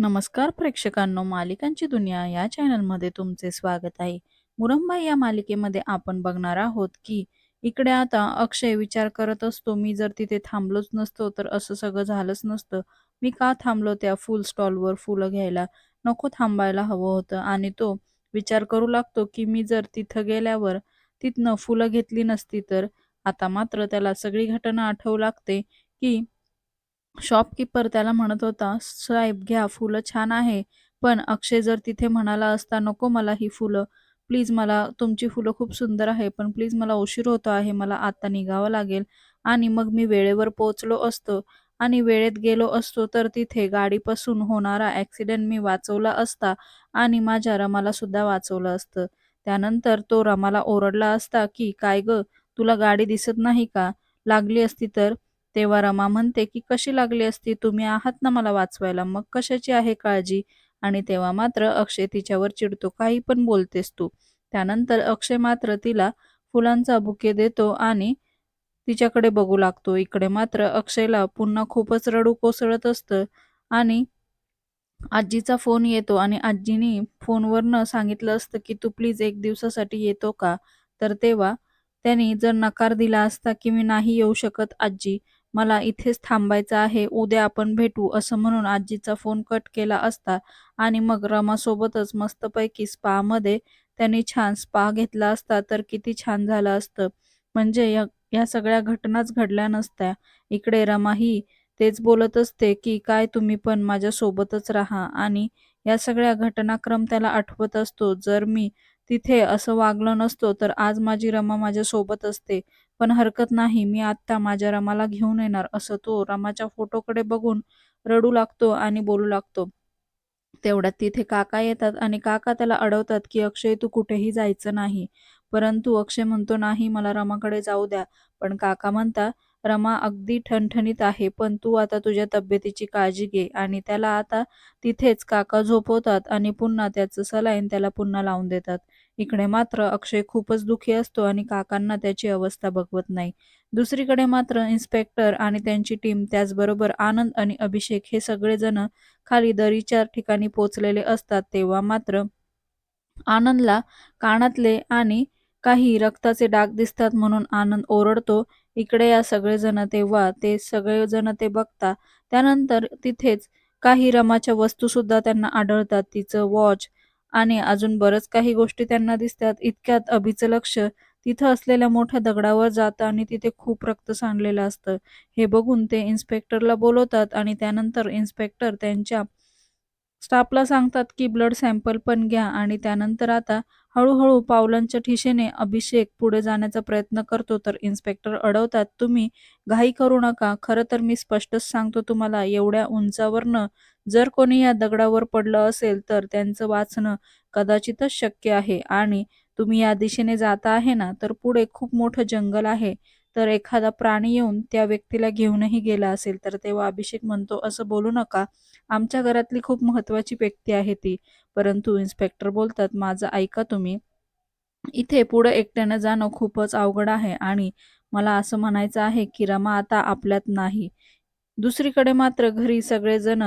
नमस्कार प्रेक्षकांनो मालिकांची दुनिया या चॅनलमध्ये तुमचे स्वागत आहे. मुरंबाई या मालिकेमध्ये आपण बघणार आहोत की इकडे आता अक्षय विचार करत असतो मी जर तिथे थांबलोच नसतो तर असं सगळं झालंच नसतं. मी का थांबलो त्या फुल स्टॉलवर फुलं घ्यायला? नको थांबायला हवं होतं आणि तो विचार करू लागतो की मी जर तिथं गेल्यावर तिथनं फुलं घेतली नसती तर आता मात्र त्याला सगळी घटना आठवू लागते की शॉपकीपर त्याला म्हणत होता साहेब घ्या फुलं छान आहे पण अक्षय जर तिथे म्हणाला असता नको मला ही फुलं. प्लीज मला तुमची फुलं खूप सुंदर आहे पण प्लीज मला उशीर होतो आहे मला आता निघावं लागेल. आणि मग मी वेळेवर पोहोचलो असतो. आणि वेळेत गेलो असतो तर तिथे गाडीपासून होणारा ॲक्सिडेंट मी वाचवला असता आणि माझ्या रमाला सुद्धा वाचवलं असतं. त्यानंतर तो रमाला ओरडला असता की काय ग तुला गाडी दिसत नाही का? लागली असती तर तेव्हा रमा म्हणते की कशी लागली असती? तुम्ही आहात ना मला वाचवायला. मग कशाची आहे काळजी? आणि तेव्हा मात्र अक्षय तिच्यावर चिडतो. काही पण बोलतेस तू. त्यानंतर अक्षय मात्र तिला फुलांचा बुके देतो आणि तिच्याकडे बघू लागतो. इकडे मात्र अक्षयला पुन्हा खूपच रडू कोसळत असतं आणि आजीचा फोन येतो आणि आजीनी फोनवरनं सांगितलं असतं की तू प्लीज एक दिवसासाठी येतो का? तर तेव्हा त्यांनी जर नकार दिला असता की मी नाही येऊ शकत आजी. मला इथेच थांबायचं आहे उद्या आपण भेटू असं म्हणून आजीचा फोन कट केला असता. आणि मग रमासोबतच मस्तपैकी स्पामध्ये त्यांनी छान स्पा घेतला असता तर किती छान झालं असतं. म्हणजे या या सगळ्या घटनाच घडल्या नसत्या. इकडे रमा ही तेच बोलत असते की काय तुम्ही पण माझ्यासोबतच राहा. आणि या सगळ्या घटनाक्रम त्याला आठवत असतो. जर मी तिथे असं वागलं नसतो तर आज माझी रमा माझ्या सोबत असते. पण हरकत नाही मी आत्ता माझ्या रमाला घेऊन येणार असं तो रमाच्या फोटोकडे बघून रडू लागतो आणि बोलू लागतो. तेवढ्यात तिथे काका येतात आणि काका त्याला अडवतात की अक्षय तू कुठेही जायचं नाही. परंतु अक्षय म्हणतो नाही मला रमाकडे जाऊ द्या. पण काका म्हणता रमा अगदी ठणठणीत आहे पण तू आता तुझ्या तब्येतीची काळजी घे. आणि त्याला आता तिथेच काका झोपवतात आणि पुन्हा त्याचं सलाईन त्याला पुन्हा लावून देतात. इकडे मात्र अक्षय खूपच दुखी असतो आणि काकांना त्याची अवस्था बघवत नाही. दुसरीकडे मात्र इन्स्पेक्टर आणि त्यांची टीम त्याचबरोबर आनंद आणि अभिषेक हे सगळेजण खाली दरीच्या ठिकाणी पोचलेले असतात तेव्हा मात्र आनंदला कानातले आणि काही रक्ताचे डाग दिसतात म्हणून आनंद ओरडतो. इकडे या सगळेजण तेव्हा ते सगळेजण ते बघता त्यानंतर तिथेच काही रमाच्या वस्तू सुद्धा त्यांना आढळतात. तिचं वॉच आणि अजून बरंच काही गोष्टी त्यांना दिसतात. इतक्यात अभिचं लक्ष तिथं असलेल्या मोठ्या दगडावर जातं आणि तिथे खूप रक्त सांडलेलं असतं. हे बघून ते इन्स्पेक्टरला बोलवतात आणि त्यानंतर इन्स्पेक्टर त्यांच्या स्टाफला सांगतात की ब्लड सॅम्पल पण घ्या आणि त्यानंतर आता हळूहळू पावलांच्या ठिशेने अभिषेक पुढे जाण्याचा प्रयत्न करतो तर इन्स्पेक्टर अडवतात तुम्ही घाई करू नका. खरं तर मी स्पष्टच सांगतो तुम्हाला एवढ्या उंचावरनं जर कोणी या दगडावर पडलं असेल तर त्यांचं वाचणं कदाचितच शक्य आहे. आणि तुम्ही या दिशेने जाता आहे ना तर पुढे खूप मोठं जंगल आहे. तर एखादा प्राणी येऊन त्या व्यक्तीला घेऊनही गेला असेल तर तेव्हा अभिषेक म्हणतो असं बोलू नका. आमच्या घरातली खूप महत्वाची व्यक्ती आहे ती. परंतु इन्स्पेक्टर बोलतात माझं ऐका तुम्ही. इथे पुढे एकट्यानं जाणं खूपच अवघड आहे आणि मला असं म्हणायचं आहे की रमा आता आपल्यात नाही. दुसरीकडे मात्र घरी सगळेजण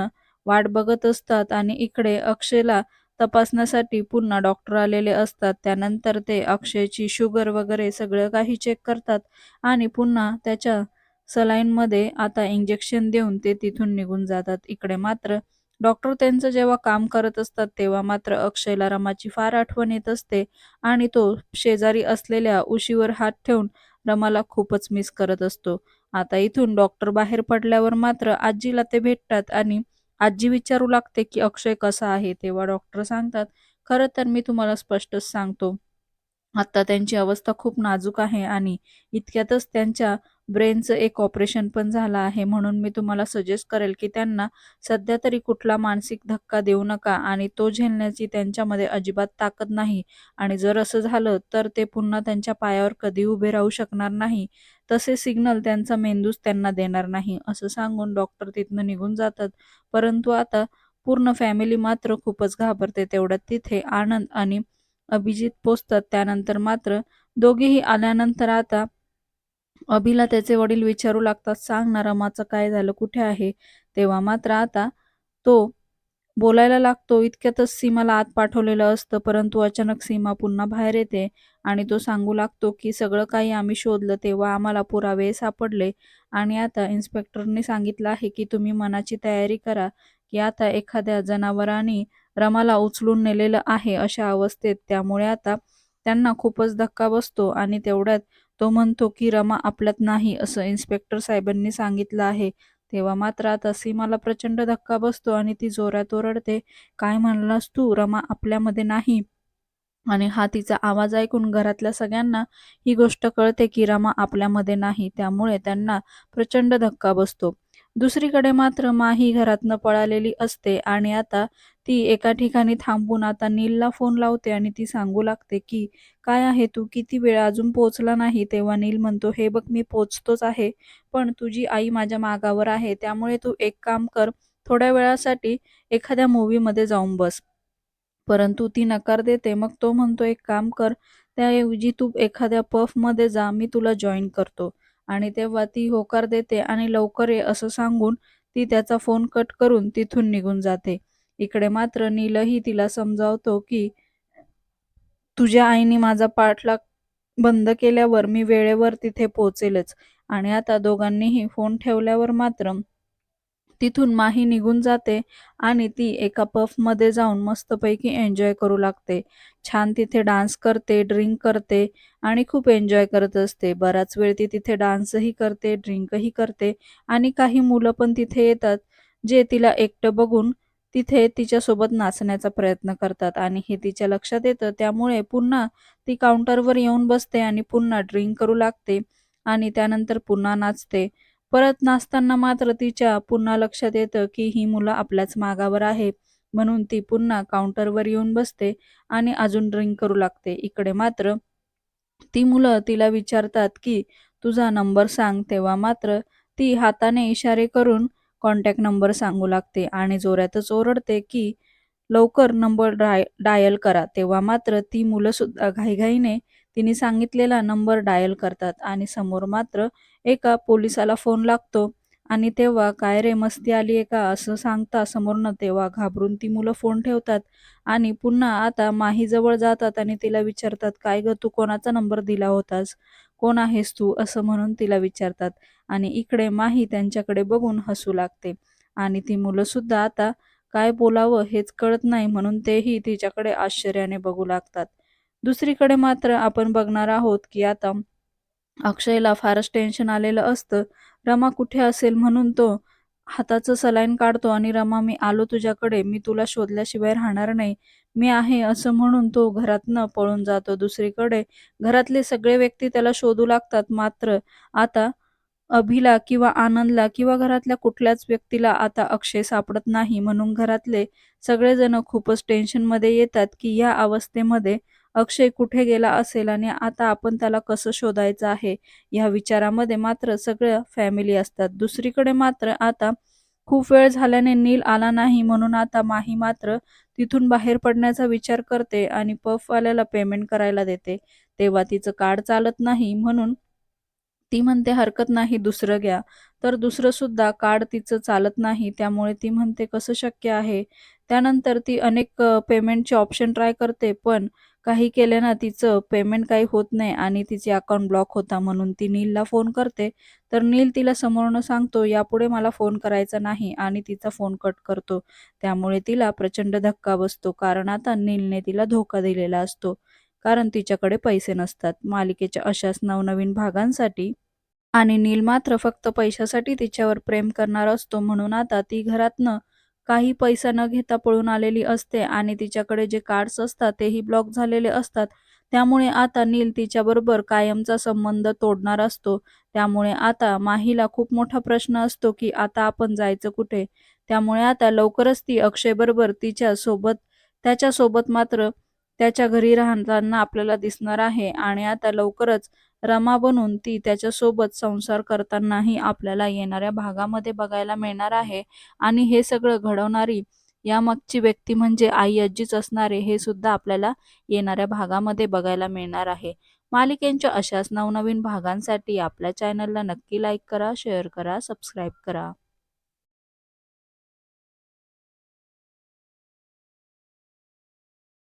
वाट बघत असतात आणि इकडे अक्षयला तपासण्यासाठी पुन्हा डॉक्टर आलेले असतात. त्यानंतर ते अक्षयची शुगर वगैरे सगळं काही चेक करतात आणि पुन्हा त्याच्या सलाईनमध्ये आता इंजेक्शन देऊन ते तिथून निघून जातात. इकडे मात्र डॉक्टर त्यांचं जेव्हा काम करत असतात तेव्हा मात्र अक्षयला रमाची फार आठवण येत असते आणि तो शेजारी असलेल्या उशीवर हात ठेवून रमाला खूपच मिस करत असतो. आता इथून डॉक्टर बाहेर पडल्यावर मात्र आजीला ते भेटतात आणि आजी विचारू लागते की अक्षय कसा आहे तेव्हा डॉक्टर सांगतात खरं तर मी तुम्हाला स्पष्टच सांगतो. आता त्यांची अवस्था खूप नाजूक आहे आणि इतक्यातच त्यांच्या ब्रेनचं एक ऑपरेशन पण झालं आहे म्हणून मी तुम्हाला सजेस्ट करेल की त्यांना सध्या तरी कुठला मानसिक धक्का देऊ नका आणि तो झेलण्याची त्यांच्यामध्ये अजिबात ताकद नाही. आणि जर असं झालं तर ते पुन्हा त्यांच्या पायावर कधी उभे राहू शकणार नाही. तसे सिग्नल त्यांचा मेंदूच त्यांना देणार नाही असं सांगून डॉक्टर तिथनं निघून जातात. परंतु आता पूर्ण फॅमिली मात्र खूपच घाबरते तेवढ्यात तिथे आनंद आणि अभिजित पोचतात. त्यानंतर मात्र दोघेही आल्यानंतर आता अभिला त्याचे वडील विचारू लागतात सांग ना रमाचं काय झालं कुठे आहे? तेव्हा मात्र आता तो बोलायला लागतो इतक्यातच सीमाला आत पाठवलेलं असतं परंतु अचानक सीमा पुन्हा बाहेर येते आणि तो सांगू लागतो की सगळं काही आम्ही शोधलं तेव्हा आम्हाला पुरावे सापडले आणि आता इन्स्पेक्टरने सांगितलं आहे की तुम्ही मनाची तयारी करा की आता एखाद्या जनावरांनी रमाला उचलून नेलेलं आहे अशा अवस्थेत त्यामुळे आता त्यांना खूपच धक्का बसतो आणि तेवढ्यात तो म्हणतो की रमा आपल्यात नाही असं इन्स्पेक्टर साहेबांनी सांगितलं आहे. तेव्हा मात्र आता सीमाला प्रचंड धक्का बसतो आणि ती जोरात ओरडते काय म्हणलास तू रमा आपल्यामध्ये नाही? आणि हा तिचा आवाज ऐकून घरातल्या सगळ्यांना ही गोष्ट कळते की रमा आपल्यामध्ये नाही. त्यामुळे त्यांना प्रचंड धक्का बसतो. दुसरीकडे मात्र माही घरातनं पळालेली असते आणि आता ती एका ठिकाणी थांबून आता नीलला फोन लावते आणि ती सांगू लागते की काय आहे तू? किती वेळ अजून पोचला नाही? तेव्हा नील म्हणतो हे बघ मी पोचतोच आहे पण तुझी आई माझ्या मागावर आहे त्यामुळे तू एक काम कर थोड्या वेळासाठी एखाद्या मूवीमध्ये जाऊन बस. परंतु ती नकार देते मग तो म्हणतो एक काम कर त्याऐवजी तू एखाद्या पफमध्ये जा मी तुला जॉईन करतो. आणि तेव्हा ती होकार देते आणि लवकर ये असं सांगून ती त्याचा फोन कट करून तिथून निघून जाते. इकडे मात्र नीलही तिला समजावतो की तुझ्या आईने माझा पाठलाग बंद केल्यावर मी वेळेवर तिथे पोचेलच आणि आता दोघांनीही फोन ठेवल्यावर मात्र तिथून माही निघून जाते आणि ती एका पफमध्ये जाऊन मस्तपैकी एन्जॉय करू लागते. छान तिथे डान्स करते ड्रिंक करते आणि खूप एन्जॉय करत असते. बराच वेळ ती तिथे डान्सही करते ड्रिंकही करते आणि काही मुलं पण तिथे येतात जे तिला एकटं बघून तिथे तिच्यासोबत नाचण्याचा प्रयत्न करतात आणि हे तिच्या लक्षात येतं. त्यामुळे पुन्हा ती काउंटरवर येऊन बसते आणि पुन्हा ड्रिंक करू लागते आणि त्यानंतर पुन्हा नाचते. परत नाचताना मात्र तिच्या पुन्हा लक्षात येतं की ही मुलं आपल्याच मागावर आहे. म्हणून ती पुन्हा काउंटरवर येऊन बसते आणि अजून ड्रिंक करू लागते. इकडे मात्र ती मुलं तिला विचारतात की तुझा नंबर सांग. तेव्हा मात्र ती हाताने इशारे करून कॉन्टॅक्ट नंबर सांगू लागते आणि जोरातच ओरडते की लवकर नंबर डाय डायल करा. तेव्हा मात्र ती मुलं सुद्धा घाईघाईने तिने सांगितलेला नंबर डायल करतात आणि समोर मात्र एका पोलिसाला फोन लागतो आणि तेव्हा काय रे मस्ती आली आहे का? असं सांगता समोरनं तेव्हा घाबरून ती मुलं फोन ठेवतात आणि पुन्हा आता माहीजवळ जातात आणि तिला विचारतात काय ग तू कोणाचा नंबर दिला होतास? कोण आहेस तू असं म्हणून तिला विचारतात. आणि इकडे माही त्यांच्याकडे बघून हसू लागते. आणि ती मुलं सुद्धा आता काय बोलावं हेच कळत नाही म्हणून तेही तिच्याकडे आश्चर्याने बघू लागतात. दुसरीकडे मात्र आपण बघणार आहोत की आता अक्षयला फारच टेन्शन आलेलं असतं. रमा कुठे असेल म्हणून तो हाताचं सलाईन काढतो आणि रमा मी आलो तुझ्याकडे. मी तुला शोधल्याशिवाय राहणार नाही. मी आहे असं म्हणून तो घरातनं पळून जातो दुसरीकडे. घरातले सगळे व्यक्ती त्याला शोधू लागतात. मात्र आता अभिला किंवा आनंदला किंवा घरातल्या कुठल्याच व्यक्तीला आता अक्षय सापडत नाही. म्हणून घरातले सगळेजण खूपच टेन्शनमध्ये येतात की या अवस्थेमध्ये अक्षय कुठे गेला असेल आणि आता आपण त्याला कसं शोधायचं आहे? या विचारामध्ये मात्र सगळ्या फॅमिली असतात. दुसरीकडे मात्र आता खूप वेळ झाल्याने नील आला नाही म्हणून आता माही मात्र तिथून बाहेर पडण्याचा विचार करते आणि पफवाल्याला पेमेंट करायला देते. तेव्हा तिचं कार्ड चालत नाही म्हणून ती म्हणते हरकत नाही दुसरं घ्या. तर दुसरं सुद्धा कार्ड तिचं चालत नाही त्यामुळे ती म्हणते कसं शक्य आहे? त्यानंतर ती अनेक पेमेंटचे ऑप्शन ट्राय करते पण काही केल्यानं तिचं पेमेंट काही होत नाही आणि तिचे अकाउंट ब्लॉक होता म्हणून ती नीलला फोन करते. तर नील तिला समोरनं सांगतो यापुढे मला फोन करायचा नाही आणि तिचा फोन कट करतो. त्यामुळे तिला प्रचंड धक्का बसतो कारण आता नीलने तिला धोका दिलेला असतो कारण तिच्याकडे पैसे नसतात. मालिकेच्या अशाच नवनवीन भागांसाठी आणि नील मात्र फक्त पैशासाठी तिच्यावर प्रेम करणार असतो म्हणून आता ती घरातनं काही पैसा न घेता पळून आलेली असते आणि तिच्याकडे जे कार्ड्स असतात तेही ब्लॉक झालेले असतात. त्यामुळे आता नील तिच्याबरोबर कायमचा संबंध तोडणार असतो. त्यामुळे आता माहीला खूप मोठा प्रश्न असतो की आता आपण जायचं कुठे? त्यामुळे आता लवकरच ती अक्षयबरोबर तिच्या सोबत त्याच्यासोबत मात्र त्याच्या घरी राहताना आपल्याला दिसणार आहे आणि आता लवकरच रमा बनून ती त्याच्यासोबत संसार करतानाही आपल्याला येणाऱ्या भागामध्ये बघायला मिळणार आहे. आणि हे सगळं घडवणारी यामागची व्यक्ती म्हणजे आई आजीच असणारे हे सुद्धा आपल्याला येणाऱ्या भागामध्ये बघायला मिळणार आहे. मालिकेंच्या अशाच नवनवीन भागांसाठी आपल्या चॅनलला नक्की लाईक करा शेअर करा सबस्क्राईब करा.